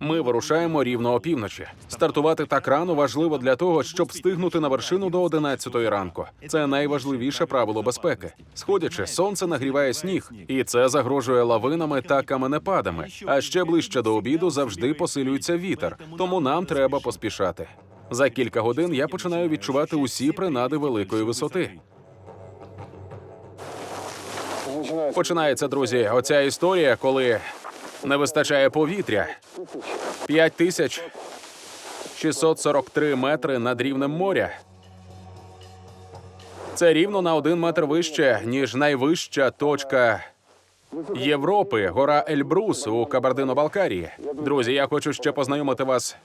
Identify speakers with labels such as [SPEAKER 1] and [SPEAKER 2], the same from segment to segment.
[SPEAKER 1] Ми вирушаємо рівно опівночі. Стартувати так рано важливо для того, щоб встигнути на вершину до 11 ранку. Це найважливіше правило безпеки. Сходячи, сонце нагріває сніг, і це загрожує лавинами та каменепадами. А ще ближче до обіду завжди посилюється вітер, тому нам треба поспішати. За кілька годин я починаю відчувати усі принади великої висоти. Починається, друзі, оця історія, коли не вистачає повітря. 5643 метри над рівнем моря. Це рівно на один метр вище, ніж найвища точка Європи, гора Ельбрус у Кабардино-Балкарії. Друзі, я хочу ще познайомити вас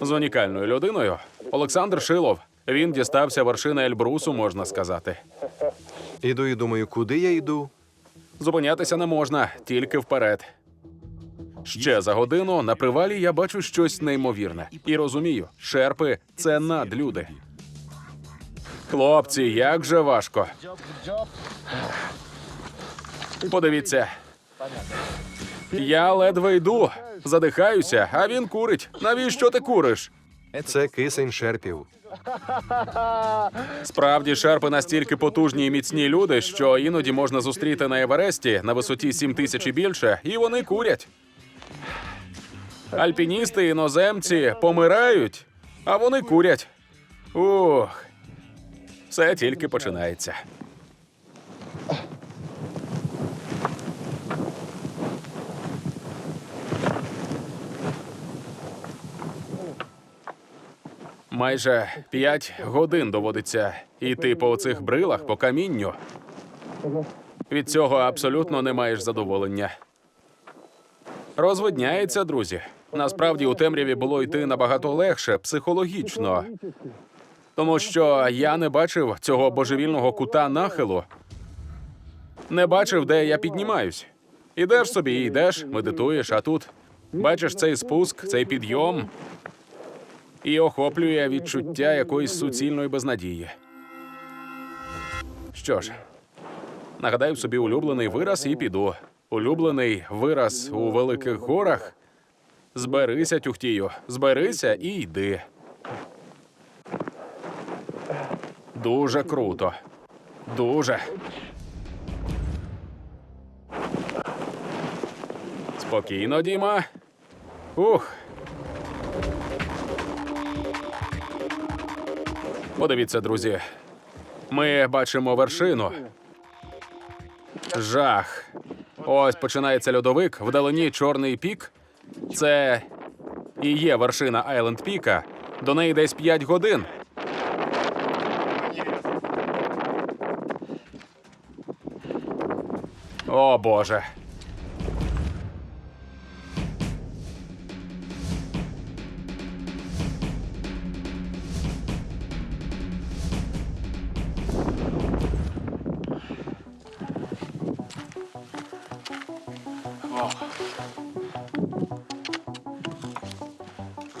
[SPEAKER 1] з унікальною людиною. Олександр Шилов. Він дістався вершини Ельбрусу, можна сказати.
[SPEAKER 2] Іду і думаю, куди я йду?
[SPEAKER 1] Зупинятися не можна, тільки вперед. Ще за годину на привалі я бачу щось неймовірне і розумію, шерпи це надлюди. Хлопці, як же важко. Подивіться. Я ледве йду, задихаюся, а він курить. Навіщо ти куриш?
[SPEAKER 2] Це кисень шерпів.
[SPEAKER 1] Справді, шерпи настільки потужні і міцні люди, що іноді можна зустріти на Евересті на висоті 7 тисяч і більше, і вони курять. Альпіністи, іноземці помирають, а вони курять. Ух, все тільки починається. Майже п'ять годин доводиться йти по оцих брилах по камінню. Від цього абсолютно не маєш задоволення. Розвидняється, друзі. Насправді у темряві було йти набагато легше психологічно, тому що я не бачив цього божевільного кута нахилу, не бачив, де я піднімаюсь. Ідеш собі, йдеш, медитуєш, а тут бачиш цей спуск, цей підйом, і охоплює відчуття якоїсь суцільної безнадії. Що ж, нагадаю собі улюблений вираз і піду. Улюблений вираз у великих горах. Зберися, тюхтію, зберися і йди. Дуже круто. Дуже. Спокійно, Діма. Ух. Подивіться, друзі. Ми бачимо вершину. Жах. Ось починається льодовик, вдалині чорний пік. Це і є вершина Айленд Піка. До неї десь 5 годин. О Боже.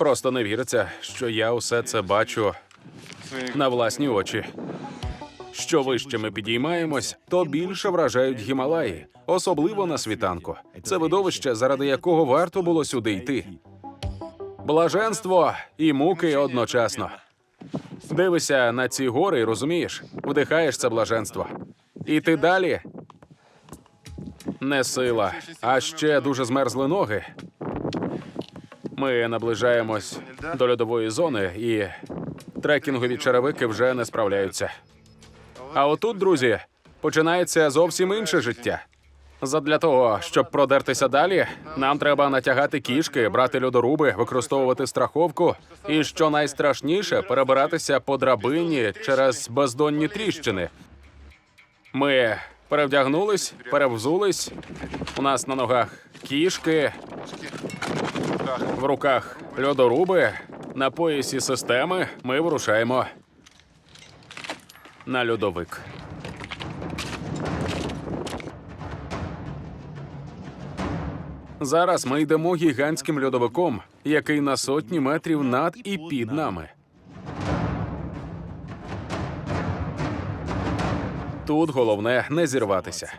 [SPEAKER 1] Просто не віриться, що я усе це бачу на власні очі. Що вище ми підіймаємось, то більше вражають Гімалаї, особливо на світанку. Це видовище, заради якого варто було сюди йти. Блаженство і муки одночасно. Дивишся на ці гори і розумієш, вдихаєш це блаженство. І ти далі не сила, а ще дуже змерзли ноги. Ми наближаємось до льодової зони, і трекінгові черевики вже не справляються. А отут, друзі, починається зовсім інше життя. Задля того, щоб продертися далі, нам треба натягати кішки, брати льодоруби, використовувати страховку, і що найстрашніше, перебиратися по драбині через бездонні тріщини. Ми перевдягнулись, перевзулись. У нас на ногах кішки, в руках льодоруби, на поясі системи ми вирушаємо на льодовик. Зараз ми йдемо гігантським льодовиком, який на сотні метрів над і під нами. Тут головне не зірватися.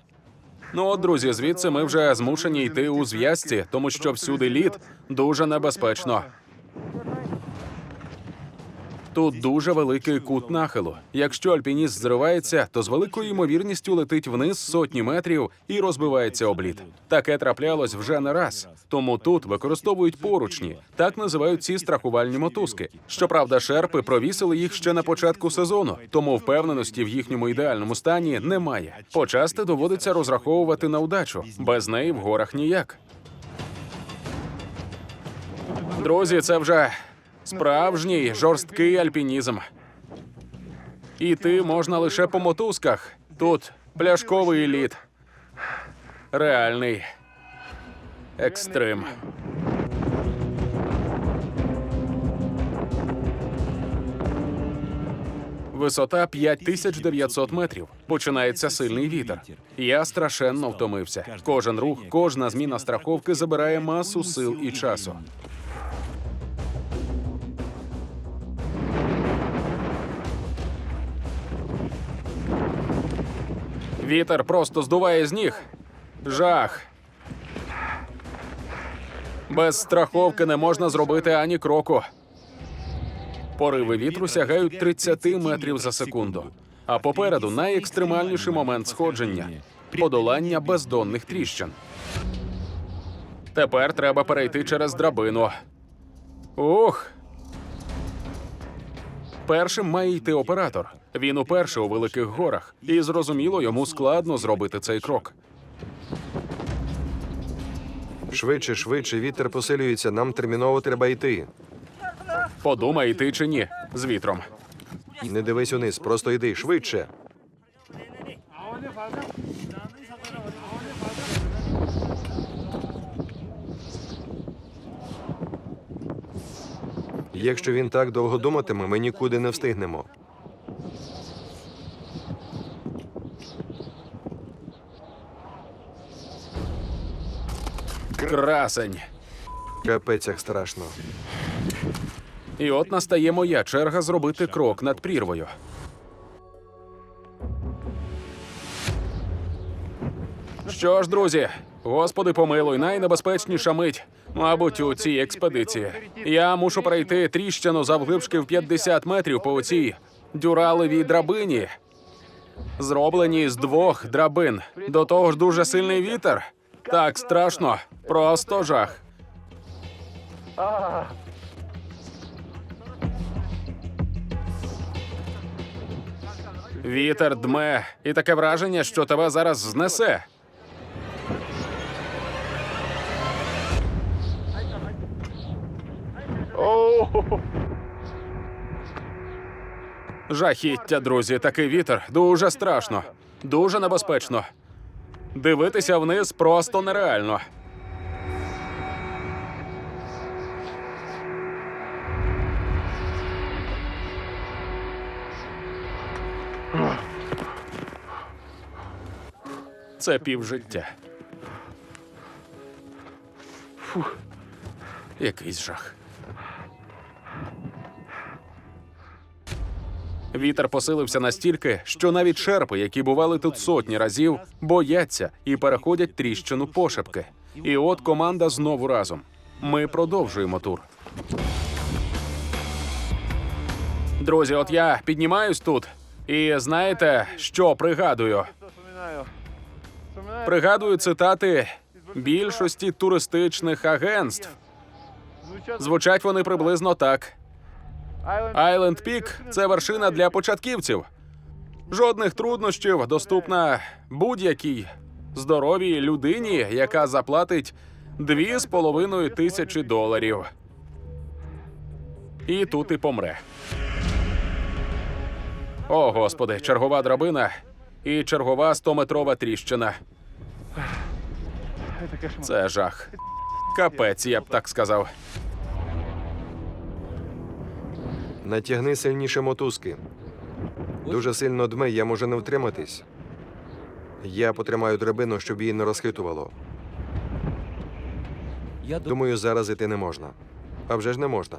[SPEAKER 1] Ну от, друзі, звідси ми вже змушені йти у зв'язці, тому що всюди лід дуже небезпечно. Тут дуже великий кут нахилу. Якщо альпініст зривається, то з великою ймовірністю летить вниз сотні метрів і розбивається об лід. Таке траплялось вже не раз. Тому тут використовують поручні, так називають ці страхувальні мотузки. Щоправда, шерпи провісили їх ще на початку сезону, тому впевненості в їхньому ідеальному стані немає. Почасти доводиться розраховувати на удачу. Без неї в горах ніяк. Друзі, це вже справжній жорсткий альпінізм. Іти можна лише по мотузках. Тут пляшковий лід. Реальний екстрим. Висота 5900 метрів. Починається сильний вітер. Я страшенно втомився. Кожен рух, кожна зміна страховки забирає масу сил і часу. Вітер просто здуває з ніг. Жах. Без страховки не можна зробити ані кроку. Пориви вітру сягають 30 метрів за секунду. А попереду найекстремальніший момент сходження подолання бездонних тріщин. Тепер треба перейти через драбину. Ух. Першим має йти оператор. Він уперше у великих горах, і зрозуміло, йому складно зробити цей крок.
[SPEAKER 2] Швидше, швидше, вітер посилюється, нам терміново треба йти.
[SPEAKER 1] Подумай, йти чи ні з вітром.
[SPEAKER 2] Не дивись униз, просто йди, швидше. Якщо він так довго думатиме, ми нікуди не встигнемо.
[SPEAKER 1] Красень.
[SPEAKER 2] Капець як страшно.
[SPEAKER 1] І от настає моя черга зробити крок над прірвою. Що ж, друзі, господи помилуй, найнебезпечніша мить, мабуть, у цій експедиції. Я мушу пройти тріщину завглибшки в 50 метрів по цій дюралевій драбині. Зроблені з двох драбин. До того ж дуже сильний вітер. Так страшно, просто жах. Вітер дме, і таке враження, що тебе зараз знесе. Жахіття, друзі, такий вітер дуже страшно, дуже небезпечно. Дивитися вниз просто нереально. Це півжиття. Фух. Якийсь жах. Вітер посилився настільки, що навіть шерпи, які бували тут сотні разів, бояться і переходять тріщину пошепки. І от команда знову разом. Ми продовжуємо тур. Друзі, от я піднімаюсь тут, і знаєте, що пригадую? Пригадую цитати більшості туристичних агентств.
[SPEAKER 3] Звучать
[SPEAKER 1] вони приблизно так: Айленд Пік це вершина для початківців. Жодних труднощів доступна будь-якій здоровій людині, яка заплатить дві з половиною тисячі доларів. І тут і помре. О, господи, чергова драбина і чергова 100-метрова тріщина.
[SPEAKER 3] Це
[SPEAKER 1] жах. Капець, я б так сказав.
[SPEAKER 2] Натягни сильніше мотузки. Дуже сильно дме, я можу не втриматись. Я потримаю драбину, щоб її не розхитувало.
[SPEAKER 4] Я думаю,
[SPEAKER 2] Думаю, зараз іти не можна. А вже ж не можна.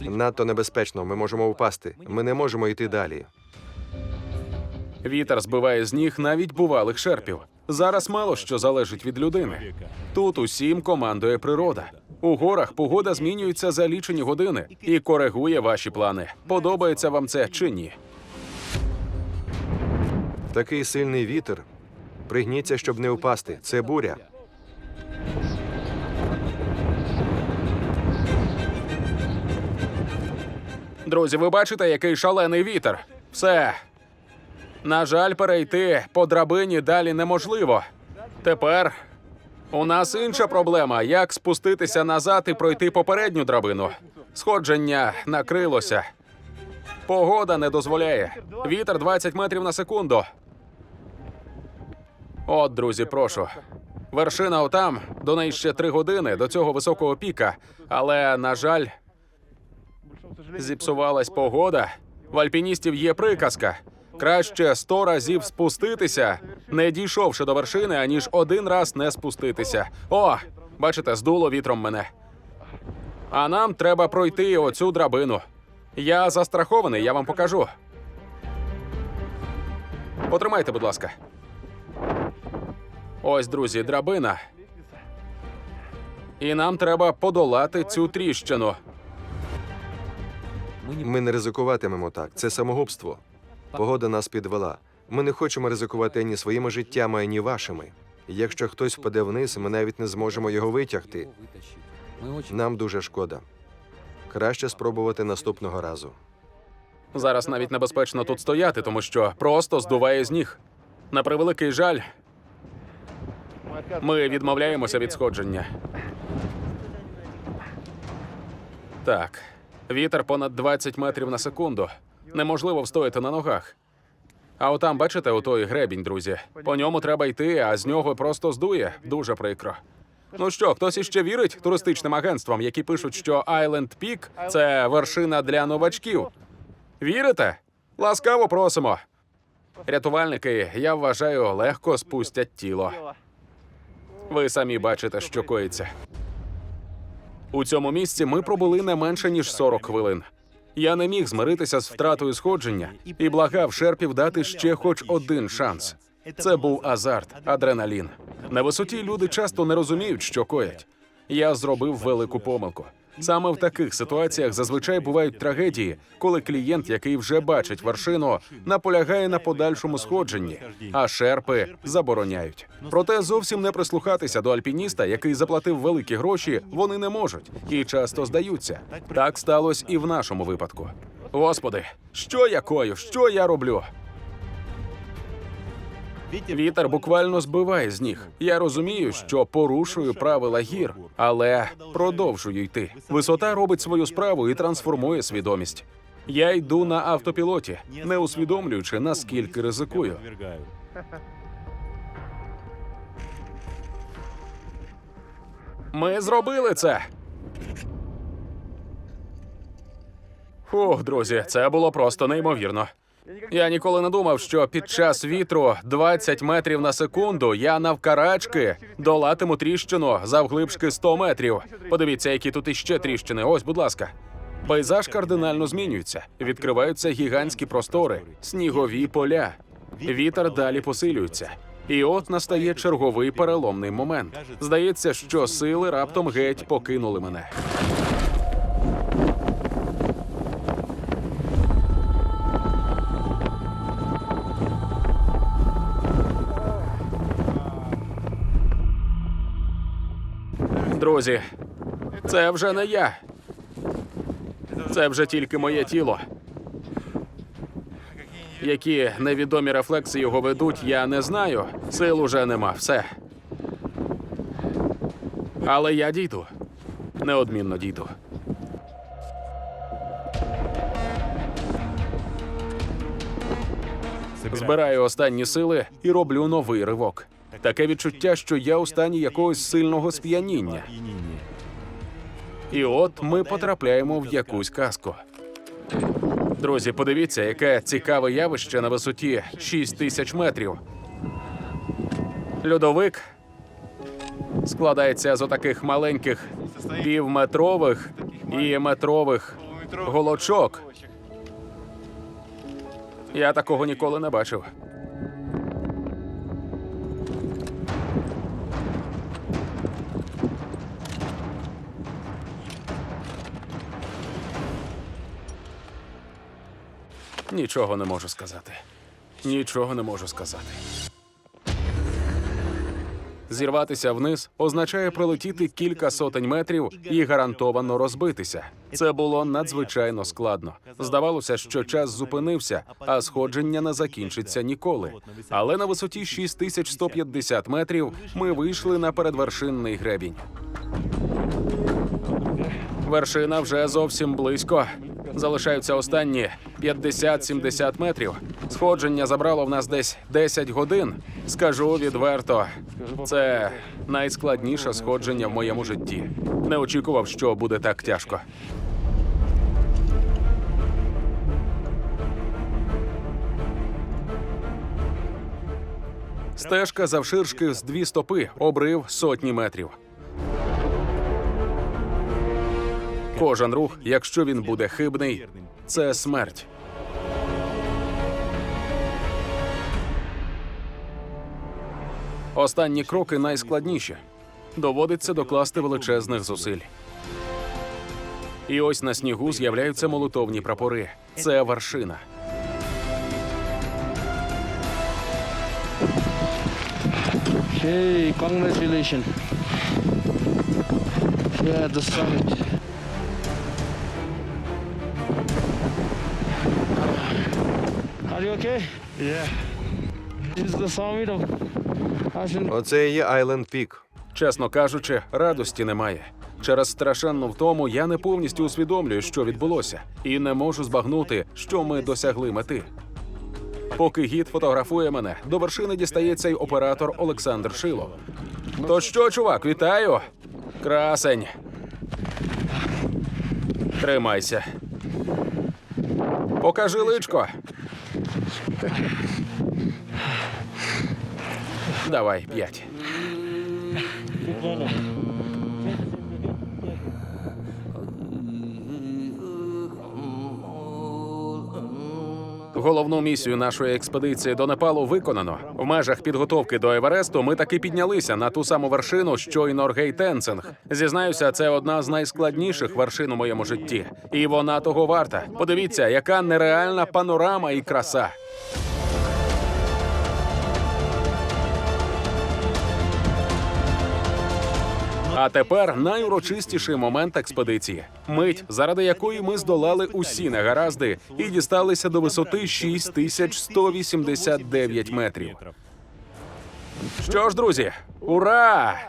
[SPEAKER 2] Надто небезпечно, ми можемо впасти. Ми не можемо йти далі.
[SPEAKER 1] Вітер збиває з ніг навіть бувалих шерпів. Зараз мало що залежить від людини. Тут усім командує природа. У горах погода змінюється за лічені години і коригує ваші плани. Подобається вам це чи ні?
[SPEAKER 2] Такий сильний вітер. Пригніться, щоб не впасти. Це буря.
[SPEAKER 1] Друзі, ви бачите, який шалений вітер. Все. На жаль, перейти по драбині далі неможливо. Тепер у нас інша проблема: як спуститися назад і пройти попередню драбину. Сходження накрилося. Погода не дозволяє. Вітер 20 метрів на секунду. От, друзі, прошу. Вершина отам, до неї ще три години до цього високого піка. Але, на жаль, Зіпсувалась погода. В альпіністів є приказка. Краще сто разів спуститися, не дійшовши до вершини, аніж один раз не спуститися. О, бачите, здуло вітром мене. А нам треба пройти оцю драбину. Я застрахований, я вам покажу. Потримайте, будь ласка. Ось, друзі, драбина. І нам треба подолати цю тріщину.
[SPEAKER 2] Ми не ризикуватимемо так. Це самогубство. Погода нас підвела. Ми не хочемо ризикувати ані своїми життями, ані вашими. Якщо хтось впаде вниз, ми навіть не зможемо його витягти. Нам дуже шкода. Краще спробувати наступного разу.
[SPEAKER 1] Зараз навіть небезпечно тут стояти, тому що просто здуває з ніг. На превеликий жаль, ми відмовляємося від сходження. Так, вітер понад 20 метрів на секунду. Неможливо встояти на ногах. А отам, бачите, отой гребінь, друзі. По ньому треба йти, а з нього просто здує. Дуже прикро. Ну що, хтось іще вірить туристичним агентствам, які пишуть, що Айленд Пік це вершина для новачків. Вірите? Ласкаво просимо. Рятувальники, я вважаю, легко спустять тіло. Ви самі бачите, що коїться. У цьому місці ми пробули не менше ніж 40 хвилин. Я не міг змиритися з втратою сходження і благав шерпів дати ще хоч один шанс. Це був азарт, адреналін. На висоті люди часто не розуміють, що коять. Я зробив велику помилку. Саме в таких ситуаціях зазвичай бувають трагедії, коли клієнт, який вже бачить вершину, наполягає на подальшому сходженні, а шерпи забороняють. Проте зовсім не прислухатися до альпініста, який заплатив великі гроші, вони не можуть і часто здаються. Так сталося і в нашому випадку. Господи, що я кою? Що я роблю? Вітер буквально збиває з ніг. Я розумію, що порушую правила гір, але продовжую йти. Висота робить свою справу і трансформує свідомість. Я йду на автопілоті, не усвідомлюючи наскільки ризикую. Ми зробили це. Фух, друзі, це було просто неймовірно. Я ніколи не думав, що під час вітру 20 метрів на секунду я навкарачки долатиму тріщину завглибшки 100 метрів. Подивіться, які тут іще тріщини. Ось, будь ласка. Пейзаж кардинально змінюється. Відкриваються гігантські простори, снігові поля. Вітер далі посилюється. І от настає черговий переломний момент. Здається, що сили раптом геть покинули мене. Друзі, це вже не я. Це вже тільки моє тіло. Які невідомі рефлекси його ведуть, я не знаю. Сил уже нема, все. Але я дійду. Неодмінно дійду. Збираю останні сили і роблю новий ривок. Таке відчуття, що я у стані якогось сильного сп'яніння. І от ми потрапляємо в якусь казку. Друзі, подивіться, яке цікаве явище на висоті 6 тисяч метрів. Льодовик складається з отаких маленьких півметрових і метрових голочок. Я такого ніколи не бачив. Нічого не можу сказати. Нічого не можу сказати. Зірватися вниз означає пролетіти кілька сотень метрів і гарантовано розбитися. Це було надзвичайно складно. Здавалося, що час зупинився, а сходження не закінчиться ніколи. Але на висоті 6150 метрів ми вийшли на передвершинний гребінь. Вершина вже зовсім близько. Залишаються останні 50-70 метрів. Сходження забрало в нас десь 10 годин. Скажу відверто, це найскладніше сходження в моєму житті. Не очікував, що буде так тяжко. Стежка завширшки з дві стопи, обрив сотні метрів. Кожен рух, якщо він буде хибний, це смерть. Останні кроки найскладніші. Доводиться докласти величезних зусиль. І ось на снігу з'являються молотовні прапори. Це вершина.
[SPEAKER 4] Okay, congratulations. Yeah, the summit. Okay? Yeah. This is the summit of Ashen.
[SPEAKER 2] Оце і є Айленд Пік.
[SPEAKER 1] Чесно кажучи, радості немає. Через страшенну втому я не повністю усвідомлюю, що відбулося, і не можу збагнути, що ми досягли мети. Поки гід фотографує мене, до вершини дістається й оператор Олександр Шило. То що, чувак, вітаю! Красень. Тримайся. Покажи личко. Давай, п'ять. Головну місію нашої експедиції до Непалу виконано. В межах підготовки до Евересту ми таки піднялися на ту саму вершину, що й Норгей Тенцинг. Зізнаюся, це одна з найскладніших вершин у моєму житті, і вона того варта. Подивіться, яка нереальна панорама і краса. А тепер найурочистіший момент експедиції. Мить, заради якої ми здолали усі негаразди і дісталися до висоти 6189 метрів. Що ж, друзі, ура!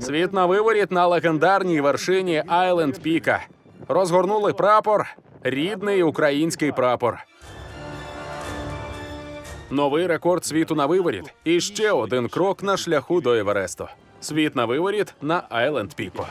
[SPEAKER 1] Світ на виворіт на легендарній вершині Айленд Піка. Розгорнули прапор, рідний український прапор. Новий рекорд світу на виворіт і ще один крок на шляху до Евересту. Світ на виворіт на Айленд Піко.